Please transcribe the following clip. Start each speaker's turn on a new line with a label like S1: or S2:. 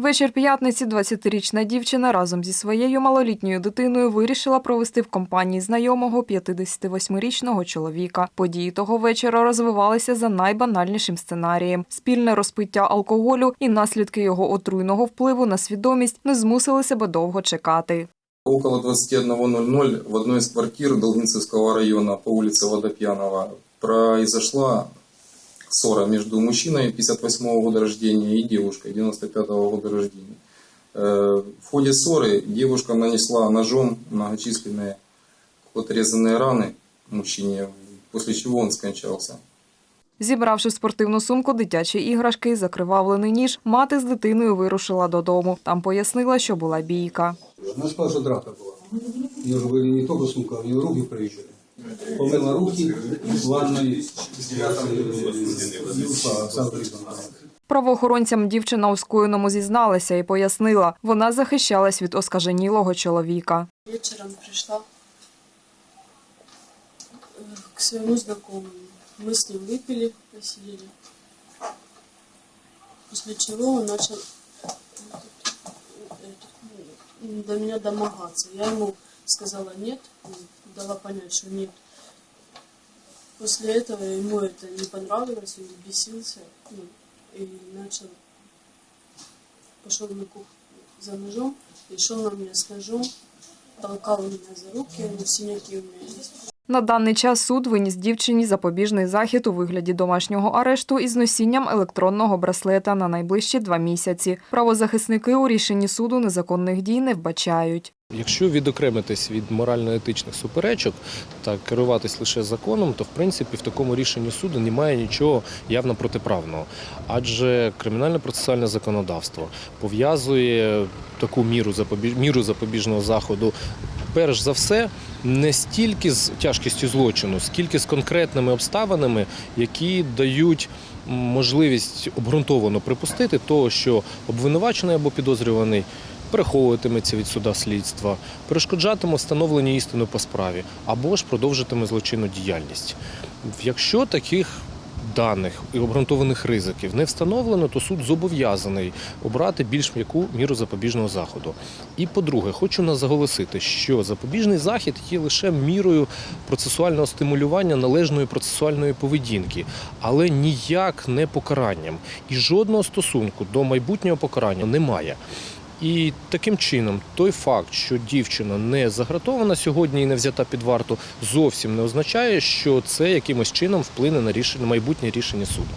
S1: Вечір п'ятниці 20-річна дівчина разом зі своєю малолітньою дитиною вирішила провести в компанії знайомого 58-річного чоловіка. Події того вечора розвивалися за найбанальнішим сценарієм. Спільне розпиття алкоголю і наслідки його отруйного впливу на свідомість не змусили себе довго чекати.
S2: Около 21.00 в одной из квартир Долгинцевского района по улице Водопьянова произошла ссора между мужчиной 58 года рождения и девушкой 95 года рождения. Э, В ходе ссоры девушка нанесла ножом многочисленные отрезанные раны мужчине, после чего он скончался.
S1: Зібравши в спортивну сумку дитячі іграшки і закривавлений ніж, мати з дитиною вирушила додому. Там пояснила, що була бійка.
S3: Она сказала, что драка была. У нее же были не только сумка, у нее руки проезжали. Помыла руки в ванной, и ушла, сам ребенок.
S1: Правоохоронцям дівчина у скоєному зізналася і пояснила, вона захищалась від оскаженілого чоловіка.
S4: Вечером пришла э, к своему знакомому. Мы с ним выпили, посидели. После чего он начал э, э, до меня домогаться. Я ему сказала нет, дала понять, что нет. После этого ему это не понравилось, он бесился ну, и начал, пошел на кухню за ножом, и шел на меня с ножом, толкал меня за руки, ну, синяки у меня есть.
S1: На даний час суд виніс дівчині запобіжний захід у вигляді домашнього арешту із носінням електронного браслета на найближчі два місяці. Правозахисники у рішенні суду незаконних дій не вбачають.
S5: Якщо відокремитись від морально-етичних суперечок та керуватись лише законом, то в принципі в такому рішенні суду немає нічого явно протиправного. Адже кримінальне процесуальне законодавство пов'язує таку міру міру запобіжного заходу, перш за все, не стільки з тяжкістю злочину, скільки з конкретними обставинами, які дають можливість обґрунтовано припустити того, що обвинувачений або підозрюваний переховуватиметься від суда слідства, перешкоджатиме встановленню істини по справі або ж продовжитиме злочинну діяльність. Якщо таких даних і обґрунтованих ризиків не встановлено, то суд зобов'язаний обрати більш м'яку міру запобіжного заходу. І по-друге, хочу нас заголосити, що запобіжний захід є лише мірою процесуального стимулювання належної процесуальної поведінки, але ніяк не покаранням. І жодного стосунку до майбутнього покарання немає. І таким чином, той факт, що дівчина не загратована сьогодні і не взята під варту, зовсім не означає, що це якимось чином вплине на рішення майбутнє рішення суду.